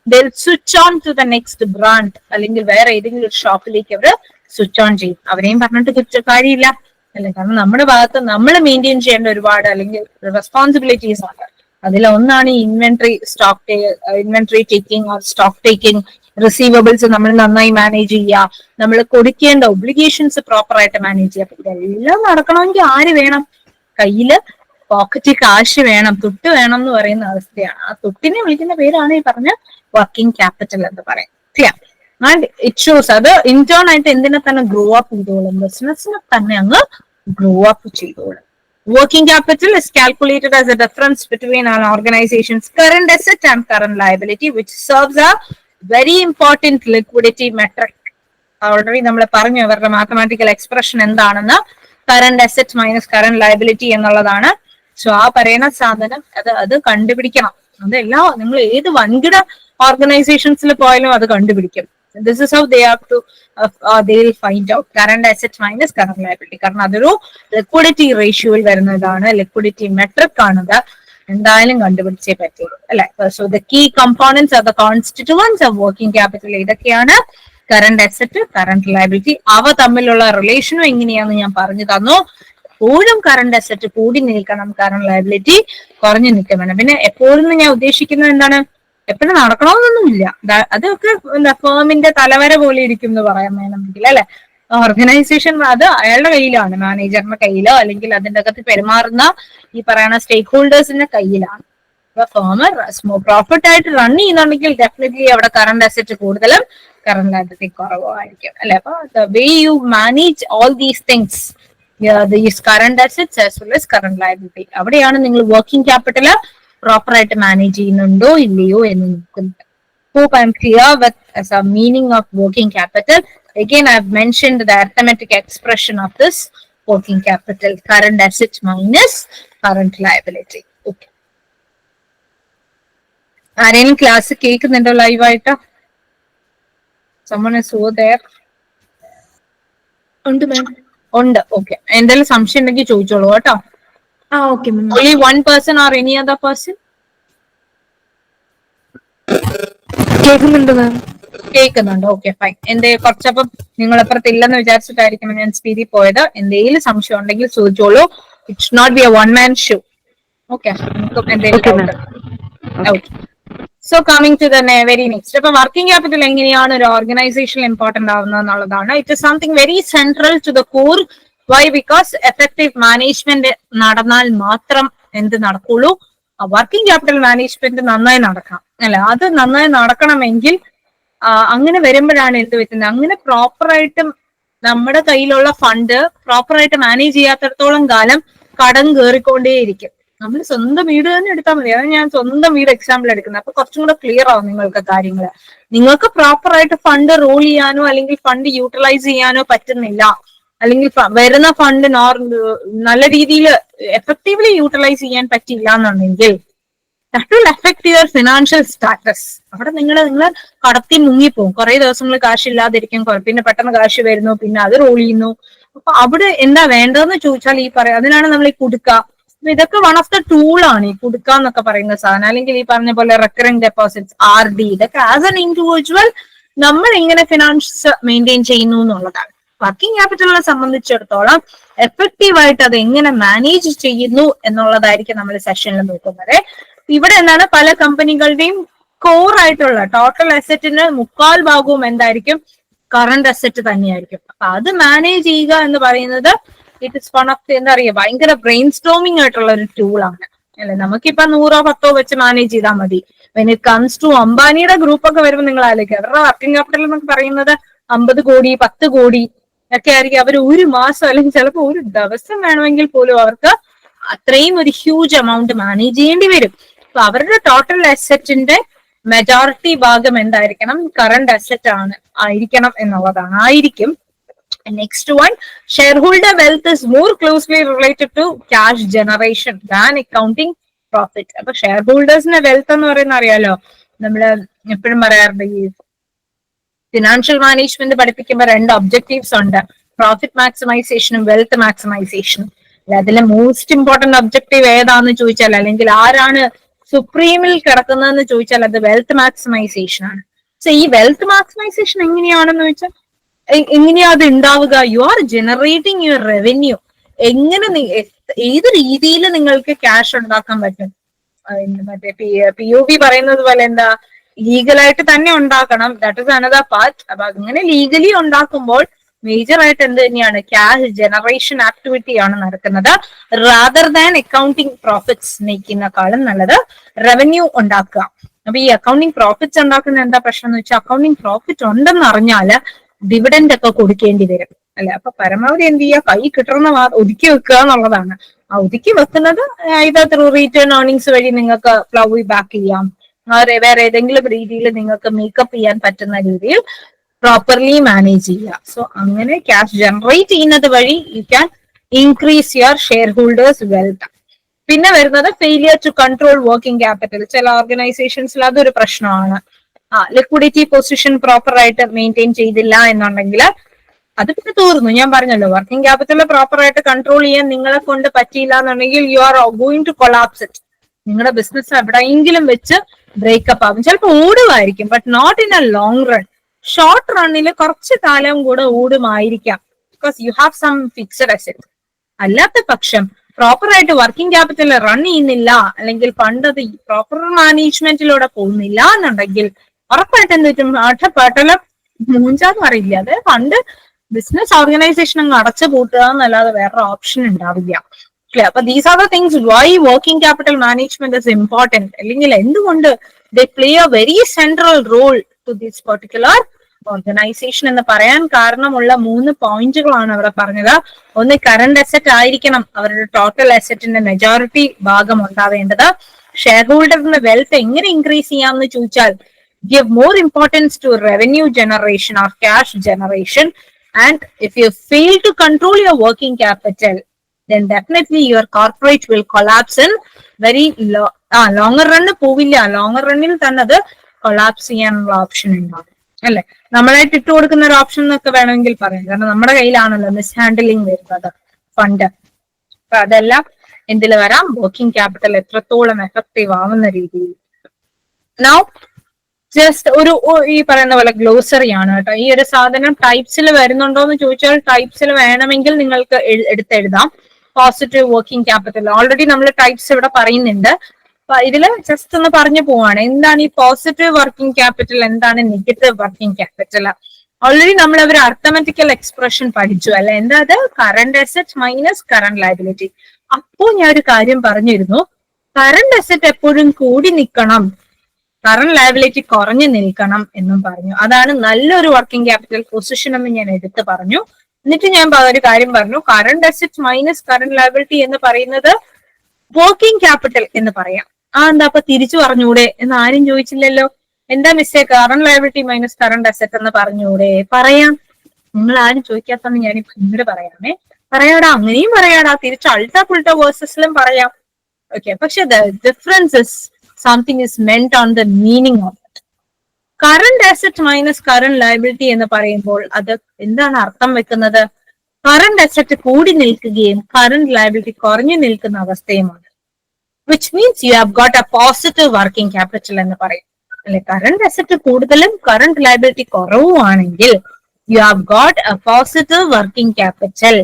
they switch on to the next brand അല്ലെങ്കിൽ വേറെ ഏതെങ്കിലും ഒരു ഷോപ്പിലേക്ക് അവർ സ്വിച്ച് ഓൺ ചെയ്യും. അവരെയും പറഞ്ഞിട്ട് കുറ്റ കാര്യമില്ല. അല്ലെ? കാരണം നമ്മുടെ ഭാഗത്ത് നമ്മൾ മെയിന്റെയിൻ ചെയ്യേണ്ട ഒരുപാട് അല്ലെങ്കിൽ റെസ്പോൺസിബിലിറ്റീസ് ഉണ്ട്. അതിൽ ഒന്നാണ് inventory stock inventory taking or stock taking receivables നമ്മൾ നന്നായി മാനേജ് ചെയ്യുക നമ്മൾ കൊടുക്കേണ്ട ഒബ്ലിഗേഷൻസ് പ്രോപ്പർ ആയിട്ട് മാനേജ് ചെയ്യുക ഇതെല്ലാം നടക്കണമെങ്കിൽ ആര് വേണം? കയ്യിൽ പോക്കറ്റിൽ കാശ് വേണം. തുട്ട് വേണം എന്ന് പറയുന്ന അവസ്ഥയാണ്. ആ തുട്ടിനെ വിളിക്കുന്ന പേരാണ് ഈ പറഞ്ഞ വർക്കിംഗ് ക്യാപിറ്റൽ എന്ന് പറയും. ഇറ്റ്സ് ഇറ്റ് അത് ഇന്റേൺ ആയിട്ട് എന്തിനെ തന്നെ ഗ്രോ അപ്പ് ചെയ്തോളും? ബിസിനസ്സിനെ തന്നെ അങ്ങ് ഗ്രോ അപ്പ് ചെയ്തോളും. Working capital is calculated as a difference between an organization's current asset and current liability, which serves a very important liquidity metric. Already നമ്മൾ പറഞ്ഞു അവരുടെ മാത്തമാറ്റിക്കൽ എക്സ്പ്രഷൻ എന്താണെന്ന് current asset minus current liability എന്നുള്ളതാണ് so ആ പറയുന്ന സാധനം അത് അത് കണ്ടുപിടിക്കണം അതെല്ലാം നിങ്ങൾ ഏത് വൻകിട ഓർഗനൈസേഷൻസിൽ പോയാലും അത് കണ്ടുപിടിക്കും this is how they have to they will find out current asset minus current liability കാരണം അതൊരു ലിക്വിഡിറ്റി റേഷ്യോയിൽ വരുന്നതാണ്. ലിക്വിഡിറ്റി മെട്രിക് ആണത് എന്തായാലും കണ്ടുപിടിച്ചേ പറ്റുള്ളൂ അല്ലെ? So the key components of the constituents of working capital ഇതൊക്കെയാണ് കറണ്ട് അസറ്റ് കറണ്ട് ലയബിലിറ്റി അവ തമ്മിലുള്ള റിലേഷനും എങ്ങനെയാന്ന് ഞാൻ പറഞ്ഞു തന്നു. എപ്പോഴും കറണ്ട് അസറ്റ് കൂടി നിൽക്കണം. കറണ്ട് ലയബിലിറ്റി കുറഞ്ഞു നിൽക്കണം. പിന്നെ എപ്പോഴും ഞാൻ ഉദ്ദേശിക്കുന്നത് എന്താണ്? എപ്പോഴും നടക്കണമെന്നൊന്നുമില്ല അതൊക്കെ എന്താ ഫേമിന്റെ തലവര പോലെ ഇരിക്കും എന്ന് പറയാൻ വേണമെങ്കിൽ അല്ലെ? ഓർഗനൈസേഷൻ അത് അയാളുടെ കയ്യിലാണ്. മാനേജറിന്റെ കയ്യിലോ അല്ലെങ്കിൽ അതിന്റെ അകത്ത് പെരുമാറുന്ന ഈ പറയുന്ന സ്റ്റേക്ക് ഹോൾഡേഴ്സിന്റെ കയ്യിലാണ് പ്രോഫിറ്റ് ആയിട്ട് റൺ ചെയ്യുന്നുണ്ടെങ്കിൽ ഡെഫിനറ്റ്ലി അവിടെ കറണ്ട് അസറ്റ് കൂടുതലും കറണ്ട് കുറവോ കുറവായിരിക്കും. അല്ലെ? അപ്പൊ the way you manage all these things current assets as well as current liability അവിടെയാണ് നിങ്ങൾ വർക്കിംഗ് ക്യാപിറ്റൽ പ്രോപ്പർ ആയിട്ട് മാനേജ് ചെയ്യുന്നുണ്ടോ ഇല്ലയോ എന്ന് നോക്കുന്നത് hope I'm clear with as a meaning of working capital. Again, I've mentioned the arithmetic expression of this working capital, current assets minus current liability. Okay. ആരെങ്കിലും class കേൾക്കുന്നുണ്ടോ ലൈവായിട്ട് someone so there ഉണ്ട് മാം ഉണ്ട് okay എന്തെങ്കിലും സംശയം ഉണ്ടെങ്കിൽ ചോദിച്ചോളൂ കേട്ടോ ആ okay, ma'am. only one person or any other person? കേൾക്കുന്നുണ്ട് മാം കേൾക്കുന്നുണ്ട് ഓക്കെ ഫൈൻ എന്തേ കുറച്ചപ്പം നിങ്ങൾ അപ്പുറത്ത് ഇല്ലെന്ന് വിചാരിച്ചിട്ടായിരിക്കും ഞാൻ സ്പീഡിൽ പോയത്. എന്തെങ്കിലും സംശയം ഉണ്ടെങ്കിൽ ചോദിച്ചോളൂ. It's not be a one man show okay Okay, എന്തെങ്കിലും. സോ കമ്മിങ് ടു തന്നെ വെരി നെക്സ്റ്റ് അപ്പൊ വർക്കിംഗ് ക്യാപിറ്റൽ എങ്ങനെയാണ് ഒരു ഓർഗനൈസേഷൻ ഇമ്പോർട്ടന്റ് ആവുന്നത് എന്നുള്ളതാണ്. It is something very central to the core why because effective management നടന്നാൽ മാത്രം എന്ത് നടക്കുള്ളൂ? വർക്കിംഗ് ക്യാപിറ്റൽ മാനേജ്മെന്റ് നന്നായി നടക്കണം. അല്ലെ? അത് നന്നായി നടക്കണമെങ്കിൽ അങ്ങനെ വരുമ്പോഴാണ് എന്ത് പറ്റുന്നത്? അങ്ങനെ പ്രോപ്പറായിട്ടും നമ്മുടെ കയ്യിലുള്ള ഫണ്ട് പ്രോപ്പറായിട്ട് മാനേജ് ചെയ്യാത്തടത്തോളം കാലം കടം കയറിക്കൊണ്ടേയിരിക്കും നമ്മൾ സ്വന്തം വീട് തന്നെ എടുത്താൽ മതി. അതാണ് ഞാൻ സ്വന്തം വീട് എക്സാമ്പിൾ എടുക്കുന്നത്. അപ്പൊ കുറച്ചും കൂടെ ക്ലിയർ ആവും നിങ്ങൾക്ക് കാര്യങ്ങൾ നിങ്ങൾക്ക് പ്രോപ്പറായിട്ട് ഫണ്ട് റോൾ ചെയ്യാനോ അല്ലെങ്കിൽ ഫണ്ട് യൂട്ടിലൈസ് ചെയ്യാനോ പറ്റുന്നില്ല. അല്ലെങ്കിൽ വരുന്ന ഫണ്ട് നല്ല രീതിയിൽ എഫക്റ്റീവ്ലി യൂട്ടിലൈസ് ചെയ്യാൻ പറ്റില്ല എന്നുണ്ടെങ്കിൽ that will affect your financial status അവിടെ നിങ്ങൾ നിങ്ങൾ കടത്തി മുങ്ങിപ്പോവും. കുറെ ദിവസങ്ങൾ കാശ് ഇല്ലാതിരിക്കും പിന്നെ പെട്ടെന്ന് കാശ് വരുന്നു. പിന്നെ അത് റോൾ ചെയ്യുന്നു. അപ്പൊ അവിടെ എന്താ വേണ്ടതെന്ന് ചോദിച്ചാൽ ഈ പറയാം അതിനാണ് നമ്മൾ ഈ കുടുക്ക. ഇതൊക്കെ വൺ ഓഫ് ദ ടൂൾ ആണ്. ഈ കുടുക്ക എന്നൊക്കെ പറയുന്ന സാധനം. അല്ലെങ്കിൽ ഈ പറഞ്ഞ പോലെ റെക്കറിംഗ് ഡെപ്പോസിറ്റ്സ് ആർ ഡി ഇതൊക്കെ ആസ് എൻ ഇൻഡിവിജ്വൽ നമ്മൾ എങ്ങനെ ഫിനാൻസ് മെയിന്റെയിൻ ചെയ്യുന്നു എന്നുള്ളതാണ്. വർക്കിംഗ് ക്യാപിറ്റലിനെ സംബന്ധിച്ചിടത്തോളം എഫക്റ്റീവ് ആയിട്ട് അത് എങ്ങനെ മാനേജ് ചെയ്യുന്നു എന്നുള്ളതായിരിക്കും നമ്മൾ സെഷനിൽ നോക്കുന്നത്. ഇവിടെ എന്താണ്? പല കമ്പനികളുടെയും കോർ ആയിട്ടുള്ള ടോട്ടൽ അസറ്റിന് മുക്കാൽ ഭാഗവും എന്തായിരിക്കും? കറണ്ട് അസറ്റ് തന്നെയായിരിക്കും. അപ്പൊ അത് മാനേജ് ചെയ്യുക എന്ന് പറയുന്നത് it is one of the എന്താ പറയുക ഭയങ്കര ബ്രെയിൻ സ്റ്റോമിംഗ് ആയിട്ടുള്ള ഒരു ടൂൾ ആണ്. അല്ലെ? നമുക്കിപ്പൊ നൂറോ പത്തോ വെച്ച് മാനേജ് ചെയ്താൽ മതി. വെൻ ഇറ്റ് കംസ് ടു അംബാനിയുടെ ഗ്രൂപ്പ് ഒക്കെ വരുമ്പോൾ നിങ്ങൾ ആലോചിക്കുക അവരുടെ വർക്കിംഗ് ക്യാപിറ്റൽ എന്നൊക്കെ പറയുന്നത് അമ്പത് കോടി പത്ത് കോടി ഒക്കെ ആയിരിക്കും. അവർ ഒരു മാസം അല്ലെങ്കിൽ ചിലപ്പോൾ ഒരു ദിവസം വേണമെങ്കിൽ പോലും അവർക്ക് അത്രയും ഒരു ഹ്യൂജ് എമൗണ്ട് മാനേജ് ചെയ്യേണ്ടി വരും. അപ്പൊ അവരുടെ ടോട്ടൽ അസറ്റിന്റെ മെജോറിറ്റി ഭാഗം എന്തായിരിക്കണം? കറണ്ട് അസറ്റ് ആണ് ആയിരിക്കണം എന്നുള്ളതാണ്. ആയിരിക്കും. Next one shareholder wealth is more closely related to cash generation than accounting profit അപ്പൊ ഷെയർ ഹോൾഡേഴ്സിന്റെ വെൽത്ത് എന്ന് പറയുന്ന അറിയാലോ? നമ്മൾ എപ്പോഴും പറയാറുണ്ട് ഈ ഫിനാൻഷ്യൽ മാനേജ്മെന്റ് പഠിപ്പിക്കുമ്പോൾ രണ്ട് ഒബ്ജക്റ്റീവ്സ് ഉണ്ട്. പ്രോഫിറ്റ് മാക്സിമൈസേഷനും വെൽത്ത് മാക്സിമൈസേഷനും അതിലെ മോസ്റ്റ് ഇമ്പോർട്ടന്റ് ഒബ്ജക്റ്റീവ് ഏതാന്ന് ചോദിച്ചാൽ അല്ലെങ്കിൽ ആരാണ് സുപ്രീമിൽ കിടക്കുന്നതെന്ന് ചോദിച്ചാൽ അത് വെൽത്ത് മാക്സിമൈസേഷൻ ആണ്. സോ ഈ വെൽത്ത് മാക്സിമൈസേഷൻ എങ്ങനെയാണെന്ന് വെച്ചാൽ എങ്ങനെയാ അത് ഉണ്ടാവുക? You are generating your revenue എങ്ങനെ ഏത് രീതിയിൽ നിങ്ങൾക്ക് ക്യാഷ് ഉണ്ടാക്കാൻ പറ്റും? മറ്റേ പി യു ബി പറയുന്നത് പോലെ എന്താ? ലീഗലായിട്ട് തന്നെ ഉണ്ടാക്കണം. ദാറ്റ് ഇസ് അനദർ പാർട്ട് അപ്പൊ അങ്ങനെ ലീഗലി ഉണ്ടാക്കുമ്പോൾ മേജർ ആയിട്ട് എന്ത് തന്നെയാണ്? ക്യാഷ് ജനറേഷൻ ആക്ടിവിറ്റി ആണ് നടക്കുന്നത്. റാദർ ദാൻ അക്കൗണ്ടിങ് പ്രോഫിറ്റ്സ് നയിക്കുന്നക്കാളും നല്ലത് റവന്യൂ ഉണ്ടാക്കുക. അപ്പൊ ഈ അക്കൗണ്ടിങ് പ്രോഫിറ്റ്സ് ഉണ്ടാക്കുന്ന എന്താ പ്രശ്നം എന്ന് വെച്ചാൽ അക്കൗണ്ടിങ് പ്രോഫിറ്റ് ഉണ്ടെന്ന് അറിഞ്ഞാൽ ഡിവിഡൻഡ് ഒക്കെ കൊടുക്കേണ്ടി വരും. അല്ലെ? അപ്പൊ പരമാവധി എന്ത് ചെയ്യുക? കൈ കിട്ടുന്ന മാ- ഒതുക്കി വെക്കുക എന്നുള്ളതാണ്. ആ ഒതുക്കി വെക്കുന്നത് ഇത് ത്രൂ റീറ്റേൺ ഏർണിങ്സ് വഴി നിങ്ങൾക്ക് പ്ലവ് ബാക്ക് ചെയ്യാം. വേറെ ഏതെങ്കിലും രീതിയിൽ നിങ്ങൾക്ക് മേക്കപ്പ് ചെയ്യാൻ പറ്റുന്ന രീതിയിൽ പ്രോപ്പർലി മാനേജ് ചെയ്യുക. സോ അങ്ങനെ ക്യാഷ് ജനറേറ്റ് ചെയ്യുന്നത് വഴി you can increase your share holders wealth പിന്നെ വരുന്നത് failure to control working capital ചില ഓർഗനൈസേഷൻസിൽ അതൊരു പ്രശ്നമാണ്. ആ ലിക്വിഡിറ്റി പൊസിഷൻ പ്രോപ്പർ ആയിട്ട് മെയിന്റെയിൻ ചെയ്തില്ല എന്നുണ്ടെങ്കിൽ അത് പിന്നെ തീർന്നു. ഞാൻ പറഞ്ഞല്ലോ വർക്കിംഗ് ക്യാപിറ്റൽ പ്രോപ്പർ ആയിട്ട് കൺട്രോൾ ചെയ്യാൻ നിങ്ങളെ കൊണ്ട് പറ്റിയില്ല എന്നുണ്ടെങ്കിൽ you are going to collapse it നിങ്ങളുടെ ബിസിനസ് എവിടെയെങ്കിലും വെച്ച് ബ്രേക്കപ്പ് ആകും ചിലപ്പോൾ ഓടുമായിരിക്കും but not in a long run short റണ്ണിൽ കുറച്ച് കാലം കൂടെ ഓടുമായിരിക്കാം because you have some fixed asset അല്ലാത്ത പക്ഷം പ്രോപ്പർ ആയിട്ട് വർക്കിംഗ് ക്യാപിറ്റൽ റൺ ചെയ്യുന്നില്ല അല്ലെങ്കിൽ ഫണ്ട് അത് പ്രോപ്പർ മാനേജ്മെന്റിലൂടെ പോകുന്നില്ല എന്നുണ്ടെങ്കിൽ ഉറപ്പായിട്ട് എന്ത് പറ്റും? ആട്ടപ്പാട്ടലം മൂഞ്ചാന്ന് അറിയില്ല അത് ഫണ്ട് ബിസിനസ് ഓർഗനൈസേഷൻ അങ്ങ് അടച്ചു പൂട്ടുക എന്നല്ലാതെ വേറെ ഓപ്ഷൻ ഉണ്ടാവില്ല. Clear? അപ്പൊ these are the things why working capital management is important അല്ലെങ്കിൽ എന്തുകൊണ്ട് the play a very central role to this particular organisation എന്ന് പറയാൻ കാരണമുള്ള മൂന്ന് പോയിന്റുകളാണ് അവിടെ പറഞ്ഞത്. ഒന്ന് കറണ്ട് അസറ്റ് ആയിരിക്കണം. അവരുടെ ടോട്ടൽ അസറ്റിന്റെ മെജോറിറ്റി ഭാഗം ഉണ്ടാവേണ്ടത്. ഷെയർ ഹോൾഡറിന്റെ വെൽത്ത് എങ്ങനെ ഇൻക്രീസ് ചെയ്യാമെന്ന് ചോദിച്ചാൽ give more importance to revenue generation or cash generation. And if you fail to control your working capital then definitely your corporate will collapse in very lo- ആ longer run പോവില്ല. Longer റണ്ണിൽ തന്നെ അത് collapse ചെയ്യാനുള്ള option ഉണ്ടാവും. അല്ലെ? നമ്മളായിട്ട് ഇട്ട് കൊടുക്കുന്ന ഒരു ഓപ്ഷൻ എന്നൊക്കെ വേണമെങ്കിൽ പറയാം. കാരണം നമ്മുടെ കയ്യിലാണല്ലോ മിസ് ഹാൻഡിലിംഗ് വരുന്നത്. ഫണ്ട് അപ്പൊ അതെല്ലാം എന്തിൽ വരാം? വർക്കിംഗ് ക്യാപിറ്റൽ എത്രത്തോളം എഫക്റ്റീവ് ആവുന്ന രീതിയിൽ. നൗ ജസ്റ്റ് ഒരു ഈ പറയുന്ന പോലെ ഗ്ലോസറി ആണ് കേട്ടോ. ഈ ഒരു സാധനം ടൈപ്സിൽ വരുന്നുണ്ടോ എന്ന് ചോദിച്ചാൽ ടൈപ്സിൽ വേണമെങ്കിൽ നിങ്ങൾക്ക് എടുത്തെഴുതാം പോസിറ്റീവ് വർക്കിംഗ് ക്യാപിറ്റൽ ഓൾറെഡി നമ്മൾ ടൈപ്സ് ഇവിടെ പറയുന്നുണ്ട്. അപ്പൊ ഇതിൽ ജസ്റ്റ് ഒന്ന് പറഞ്ഞു പോവാണ്. എന്താണ് ഈ പോസിറ്റീവ് വർക്കിംഗ് ക്യാപിറ്റൽ എന്താണ് നെഗറ്റീവ് വർക്കിംഗ് ക്യാപിറ്റൽ ഓൾറെഡി നമ്മൾ ഒരു അർത്ഥമെറ്റിക്കൽ എക്സ്പ്രഷൻ പഠിച്ചു അല്ലെ? എന്താ അത്? Current asset minus current liability അപ്പോ ഞാൻ ഒരു കാര്യം പറഞ്ഞിരുന്നു. കറണ്ട് അസറ്റ് എപ്പോഴും കൂടി നിൽക്കണം കറണ്ട് ലയബിലിറ്റി കുറഞ്ഞു നിൽക്കണം എന്നും പറഞ്ഞു. അതാണ് നല്ലൊരു വർക്കിംഗ് ക്യാപിറ്റൽ പൊസിഷൻ എന്ന് ഞാൻ എടുത്തു പറഞ്ഞു. എന്നിട്ട് ഞാൻ ഒരു കാര്യം പറഞ്ഞു. Current asset minus current liability എന്ന് പറയുന്നത് വർക്കിംഗ് ക്യാപിറ്റൽ എന്ന് പറയാം. ആ എന്താ അപ്പൊ തിരിച്ചു പറഞ്ഞൂടെ? എന്ന് ആരും ചോദിച്ചില്ലല്ലോ. എന്താ മിസ്സേ current liability minus current asset എന്ന് പറഞ്ഞൂടെ? പറയാം. നിങ്ങൾ ആരും ചോദിക്കാത്തോണ്ട് ഞാൻ പിന്നീട് പറയാമേ. പറയാടാ അങ്ങനെയും പറയാടാ. തിരിച്ച് അൾട്ട പുൾട്ട വേഴ്സസിലും പറയാം. ഓക്കെ പക്ഷെ the difference is something is meant on the meaning of current asset minus current liability എന്ന് പറയുമ്പോൾ അത് എന്താണ് അർത്ഥം വെക്കുന്നത്? കറണ്ട് അസറ്റ് കൂടി നിൽക്കുകയും കറണ്ട് ലയബിലിറ്റി കുറഞ്ഞു നിൽക്കുന്ന അവസ്ഥയുമാണ്. Which means you have got a positive working capital എന്ന് പറയും. അല്ലെ? കറണ്ട് അസറ്റ് കൂടുതലും current liability കുറവുമാണെങ്കിൽ you have got a positive working capital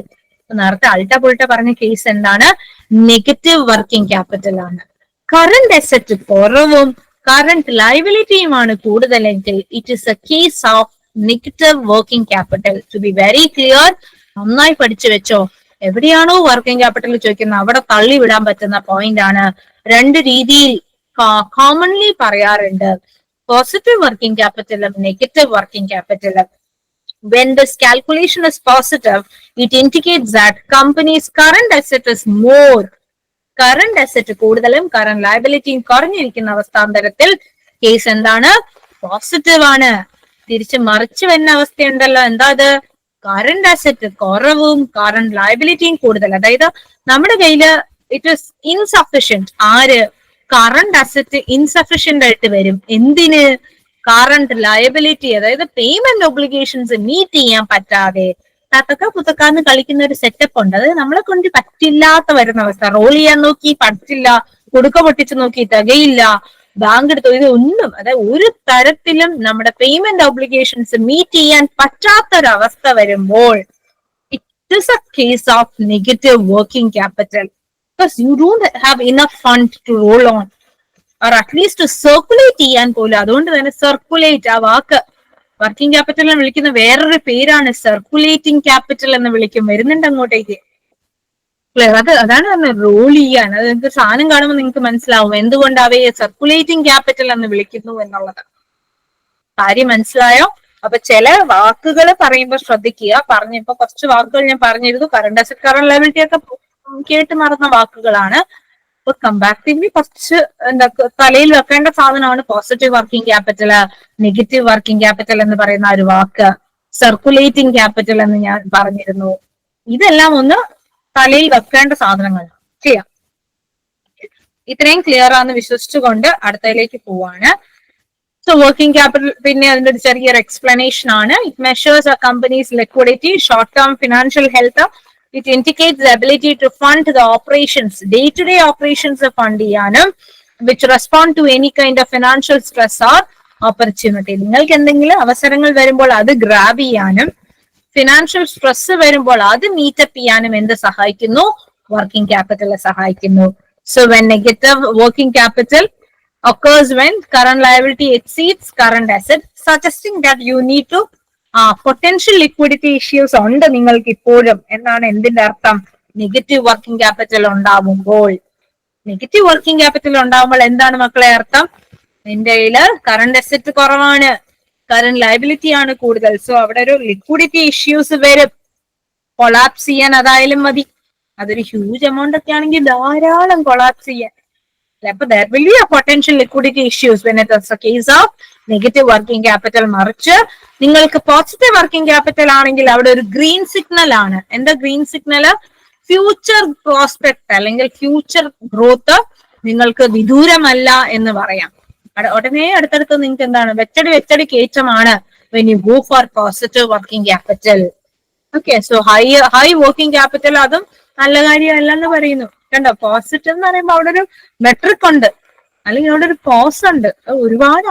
നേരത്തെ അൾട്ട പുൾട്ട പറഞ്ഞ കേസ് എന്താണ്? നെഗറ്റീവ് വർക്കിംഗ് ക്യാപിറ്റൽ ആണ്. കറണ്ട് അസറ്റ് കുറവും കറണ്ട് ലൈബിലിറ്റിയുമാണ് കൂടുതലെങ്കിൽ it is a case of negative working capital to be very clear നന്നായി പഠിച്ചു വെച്ചോ. എവിടെയാണോ വർക്കിംഗ് ക്യാപിറ്റൽ ചോദിക്കുന്നത് അവിടെ തള്ളി വിടാൻ പറ്റുന്ന പോയിന്റ് ആണ്. രണ്ട് രീതിയിൽ കോമൺലി പറയാറുണ്ട്. പോസിറ്റീവ് വർക്കിംഗ് ക്യാപിറ്റലും നെഗറ്റീവ് വർക്കിംഗ് ക്യാപിറ്റലും when this calculation is positive, it indicates that company's current asset is more. Current asset കൂടുതലും കറണ്ട് ലയബിലിറ്റിയും കുറഞ്ഞിരിക്കുന്ന അവസ്ഥാന്തരത്തിൽ കേസ് എന്താണ്? പോസിറ്റീവ് ആണ്. തിരിച്ച് മറിച്ച് വരുന്ന അവസ്ഥയുണ്ടല്ലോ. എന്താ അത്? കറണ്ട് അസറ്റ് കുറവും കറണ്ട് ലയബിലിറ്റിയും കൂടുതൽ. അതായത് നമ്മുടെ കയ്യിൽ ഇറ്റ് ഇസ് ഇൻസഫിഷ്യന്റ് ആര്? കറണ്ട് അസറ്റ് ഇൻസഫിഷ്യന്റ് ആയിട്ട് വരും. എന്തിന്? കറണ്ട് ലയബിലിറ്റി അതായത് പേയ്മെന്റ് ഒബ്ലിഗേഷൻസ് മീറ്റ് ചെയ്യാൻ പറ്റാതെ തത്തക്ക പുത്തക്കാന്ന് കളിക്കുന്ന ഒരു സെറ്റപ്പ് ഉണ്ട്. അത് നമ്മളെ കൊണ്ട് പറ്റില്ലാത്ത വരുന്ന അവസ്ഥ. റോൾ ചെയ്യാൻ നോക്കി പറ്റില്ല കൊടുക്ക പൊട്ടിച്ച് നോക്കി തികയില്ല ബാങ്ക് എടുത്തു ഇത് ഒന്നും അതായത് ഒരു തരത്തിലും നമ്മുടെ പേയ്മെന്റ് ഒബ്ലിഗേഷൻസ് മീറ്റ് ചെയ്യാൻ പറ്റാത്തൊരവസ്ഥ വരുമ്പോൾ it is a case of negative working capital because you don't have enough fund to roll on or at least circulate ചെയ്യാൻ പോലും. അതുകൊണ്ട് തന്നെ സർക്കുലേറ്റ് ആ വാക്ക് വർക്കിംഗ് ക്യാപിറ്റൽ എന്ന് വിളിക്കുന്ന വേറൊരു പേരാണ് സർക്കുലേറ്റിംഗ് ക്യാപിറ്റൽ എന്ന് വിളിക്കും. വരുന്നുണ്ട് അങ്ങോട്ടേക്ക്. ക്ലിയർ അത് അതാണ് പറഞ്ഞത്. റോൾ ചെയ്യാൻ അത് നിങ്ങൾക്ക് സാധനം കാണുമ്പോൾ നിങ്ങൾക്ക് മനസ്സിലാവും എന്തുകൊണ്ട് അവയെ സർക്കുലേറ്റിംഗ് ക്യാപിറ്റൽ എന്ന് വിളിക്കുന്നു എന്നുള്ളത്. കാര്യം മനസ്സിലായോ? അപ്പൊ ചില വാക്കുകൾ പറയുമ്പോൾ ശ്രദ്ധിക്കുക. പറഞ്ഞപ്പോ കുറച്ച് വാക്കുകൾ ഞാൻ പറഞ്ഞിരുന്നു. കറണ്ട് അസറ്റ് കറണ്ട് ലയബിലിറ്റി ഒക്കെ കേട്ട് മറന്ന വാക്കുകളാണ്. അപ്പൊ കമ്പാരിറ്റീവ്ലി ഫസ്റ്റ് എന്താ തലയിൽ വെക്കേണ്ട സാധനമാണ് positive working capital negative working capital എന്ന് പറയുന്ന ഒരു വാക്ക്. സർക്കുലേറ്റിംഗ് ക്യാപിറ്റൽ എന്ന് ഞാൻ പറഞ്ഞിരുന്നു. ഇതെല്ലാം ഒന്ന് തലയിൽ വെക്കേണ്ട സാധനങ്ങൾ ചെയ്യാം ഇത്രയും ക്ലിയർ ആണെന്ന് വിശ്വസിച്ചുകൊണ്ട് അടുത്തതിലേക്ക് പോവാണ്. സോ വർക്കിംഗ് ക്യാപിറ്റൽ പിന്നെ അതിന്റെ ഒരു ചെറിയൊരു എക്സ്പ്ലനേഷൻ ആണ്. It measures a company's liquidity short term financial health it indicates the ability to fund the operations day to day operations fund ചെയ്യാനും which respond to any kind of financial stress or opportunity നിങ്ങൾക്ക് എന്തെങ്കിലും അവസരങ്ങൾ വരുമ്പോൾ അത് grab ചെയ്യാനും financial stress വരുമ്പോൾ അത് meetup ചെയ്യാനും എന്ത് സഹായിക്കുന്നു? വർക്കിംഗ് ക്യാപിറ്റലെ സഹായിക്കുന്നു. So when negative working capital occurs when current liability exceeds current asset, suggesting that you need to ആ പൊട്ടൻഷ്യൽ ലിക്വിഡിറ്റി ഇഷ്യൂസ് ഉണ്ട് നിങ്ങൾക്ക് ഇപ്പോഴും എന്നാണ് എന്തിന്റെ അർത്ഥം? നെഗറ്റീവ് വർക്കിംഗ് ക്യാപിറ്റൽ ഉണ്ടാവുമ്പോൾ. നെഗറ്റീവ് വർക്കിംഗ് ക്യാപിറ്റൽ ഉണ്ടാവുമ്പോൾ എന്താണ് മക്കളെ അർത്ഥം? നിന്റെ കയ്യിൽ കറണ്ട് അസറ്റ് കുറവാണ്. കറണ്ട് ലയബിലിറ്റി ആണ് കൂടുതൽ. സോ അവിടെ ഒരു ലിക്വിഡിറ്റി ഇഷ്യൂസ് വരും. കൊളാപ്സ് ചെയ്യാൻ അതായാലും മതി. അതൊരു ഹ്യൂജ് എമൗണ്ട് ഒക്കെ ആണെങ്കിൽ ധാരാളം കൊളാപ്സ് ചെയ്യാൻ. അപ്പൊ there will be a potential liquidity issues when it a case of negative working capital മറിച്ച് നിങ്ങൾക്ക് പോസിറ്റീവ് വർക്കിംഗ് ക്യാപിറ്റൽ ആണെങ്കിൽ അവിടെ ഒരു ഗ്രീൻ സിഗ്നൽ ആണ്. എന്താ ഗ്രീൻ സിഗ്നൽ ഫ്യൂച്ചർ പ്രോസ്പെക്ട് അല്ലെങ്കിൽ ഫ്യൂച്ചർ ഗ്രോത്ത് നിങ്ങൾക്ക് വിദൂരമല്ല എന്ന് പറയാം. ഉടനെ അടുത്തടുത്ത് നിങ്ങൾക്ക് എന്താണ്? വെച്ചടി വെച്ചടി കയറ്റമാണ് when you go for positive working capital okay so high high working capital അതും നല്ല കാര്യമല്ലെന്ന് പറയുന്നു. കണ്ടോ? പോസിറ്റീവ് എന്ന് പറയുമ്പോൾ അവിടെ ഒരു മെട്രിക് ഉണ്ട്. അല്ലെങ്കിൽ അവിടെ ഒരു പോസ് ഉണ്ട്. ഒരുപാട്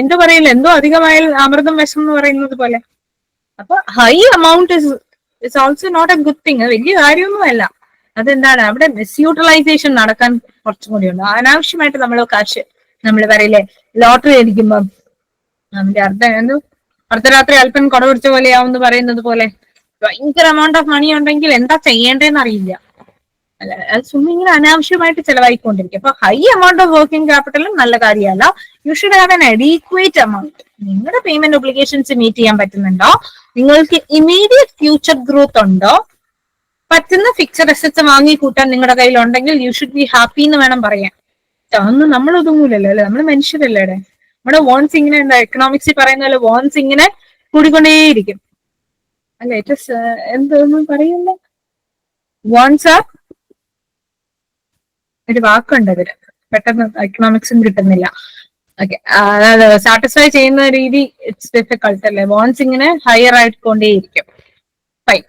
എന്താ പറയില്ല? എന്തോ അധികമായ അമൃതം വിഷം എന്ന് പറയുന്നത് പോലെ. അപ്പൊ high amount is it's also not a good thing വലിയ കാര്യമൊന്നുമല്ല അതെന്താണ്? അവിടെ മിസ്യൂട്ടിലൈസേഷൻ നടക്കാൻ കുറച്ചും കൂടി ഉണ്ട്. അനാവശ്യമായിട്ട് നമ്മൾ കാശ് നമ്മൾ പറയില്ലേ ലോട്ടറി അടിക്കുമ്പം അതിന്റെ അർത്ഥം എന്ത്? അർദ്ധരാത്രി അല്പൻ കൊട പിടിച്ച പോലെയാവും എന്ന് പറയുന്നത് പോലെ. ഭയങ്കര എമൗണ്ട് ഓഫ് മണി ഉണ്ടെങ്കിൽ എന്താ ചെയ്യേണ്ടതെന്ന് അറിയില്ല. അത് അനാവശ്യമായിട്ട് ചെലവായിക്കൊണ്ടിരിക്കും. അപ്പൊ ഹൈ എമൗണ്ട് ഓഫ് വർക്കിംഗ് ക്യാപിറ്റലും നല്ല കാര്യമല്ല. You should have an adequate amount നിങ്ങളുടെ പേയ്മെന്റ് ഒബ്ലിഗേഷൻസ് മീറ്റ് ചെയ്യാൻ പറ്റുന്നുണ്ടോ? നിങ്ങൾക്ക് ഇമീഡിയറ്റ് ഫ്യൂച്ചർ ഗ്രോത്ത് ഉണ്ടോ? പറ്റുന്ന ഫിക്സഡ് അസറ്റ്സ് വാങ്ങി കൂട്ടാൻ നിങ്ങളുടെ കയ്യിൽ ഉണ്ടെങ്കിൽ യു ഷുഡ് ബി ഹാപ്പി എന്ന് വേണം പറയാൻ. അതൊന്നും നമ്മൾ ഒതുങ്ങൂലല്ലോ അല്ലെ? നമ്മൾ മനുഷ്യരല്ലേ നമ്മുടെ വോൺസ് ഇങ്ങനെ എന്താ എക്കണോമിക്സിൽ പറയുന്ന പോലെ വോൺസ് ഇങ്ങനെ കൂടിക്കൊണ്ടേയിരിക്കും. അല്ലെ ഇറ്റ് എന്തൊന്നും പറയുന്നു വോൺസ് ആർ ഒരു വാക്കുണ്ട് അതിൽ പെട്ടെന്ന് എക്കണോമിക്സും കിട്ടുന്നില്ല. ഓക്കെ അതായത് സാറ്റിസ്ഫൈ ചെയ്യുന്ന രീതി ഇറ്റ്സ് ഡിഫിക്കൾട്ട് അല്ലേ? ബോൺസ് ഇങ്ങനെ ഹയർ ആയിട്ട് കൊണ്ടേയിരിക്കും ഫൈൻ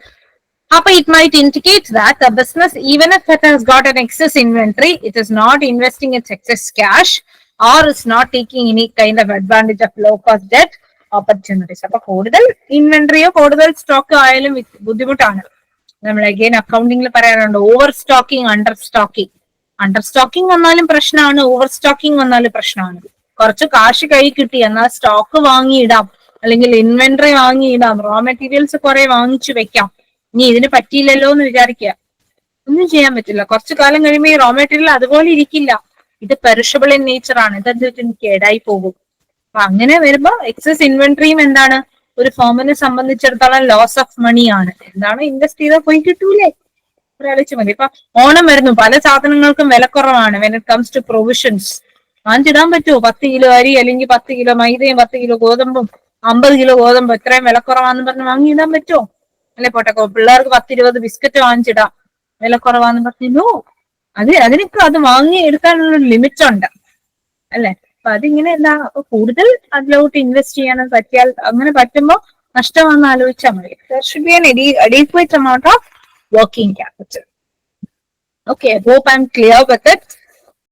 അപ്പൊ it might indicate that the business even if it has got an excess inventory it is not investing its excess cash or is not taking any kind of advantage of low cost debt opportunities അപ്പൊ കൂടുതൽ ഇൻവെന്ററിയോ കൂടുതൽ സ്റ്റോക്കോ ആയാലും ബുദ്ധിമുട്ടാണ്. നമ്മൾ again അക്കൗണ്ടിങ്ങിൽ പറയാറുണ്ട് over stocking under stocking under stocking വന്നാലും പ്രശ്നമാണ് ഓവർ സ്റ്റോക്കിംഗ് വന്നാലും പ്രശ്നമാണ്. കുറച്ച് കാശ് കൈ കിട്ടി എന്നാൽ സ്റ്റോക്ക് വാങ്ങിയിടാം അല്ലെങ്കിൽ ഇൻവെന്ററി വാങ്ങിയിടാം റോ മെറ്റീരിയൽസ് കുറെ വാങ്ങിച്ചു വെക്കാം. ഇനി ഇതിന് പറ്റിയില്ലല്ലോ എന്ന് വിചാരിക്കുക. ഒന്നും ചെയ്യാൻ പറ്റില്ല. കുറച്ചു കാലം കഴിയുമ്പോൾ ഈ റോ മെറ്റീരിയൽ അതുപോലെ ഇരിക്കില്ല. ഇത് പെറിഷബിൾ ഇൻ നേച്ചർ ആണ്. ഇതെന്തിട്ട് കേടായി പോകും. അപ്പൊ അങ്ങനെ വരുമ്പോ എക്സസ് ഇൻവെന്ററിയും എന്താണ്? ഒരു ഫേമിനെ സംബന്ധിച്ചിടത്തോളം ലോസ് ഓഫ് മണി ആണ്. എന്താണ് ഇൻവെസ്റ്റ് ചെയ്താൽ പോയി കിട്ടൂലേ? ഒരാലോചിച്ച് മതി ഇപ്പൊ ഓണം വരുന്നു പല സാധനങ്ങൾക്കും വില കുറവാണ് when it comes to provisions വാങ്ങിച്ചിടാൻ പറ്റുമോ? പത്ത് കിലോ അരി അല്ലെങ്കിൽ പത്ത് കിലോ മൈദയും പത്ത് കിലോ ഗോതമ്പും അമ്പത് കിലോ ഗോതമ്പ് ഇത്രയും വില കുറവാന്ന് പറഞ്ഞ് വാങ്ങിയിടാൻ പറ്റുമോ? അല്ലെ പോട്ടെ പിള്ളേർക്ക് പത്ത് ഇരുപത് ബിസ്ക്കറ്റ് വാങ്ങിച്ചിടാം. വില കുറവാന്ന് പറഞ്ഞു അത് അതിനൊക്കെ അത് വാങ്ങി എടുക്കാനുള്ള ലിമിറ്റ് ഉണ്ട് അല്ലെ? അപ്പൊ അതിങ്ങനെ എന്താ അപ്പൊ കൂടുതൽ അതിലോട്ട് ഇൻവെസ്റ്റ് ചെയ്യാൻ പറ്റിയാൽ അങ്ങനെ പറ്റുമ്പോ നഷ്ടമാണെന്ന് ആലോചിച്ചാൽ മതി. Should be an adequate amount of working capital. Okay, I hope I'm clear with it.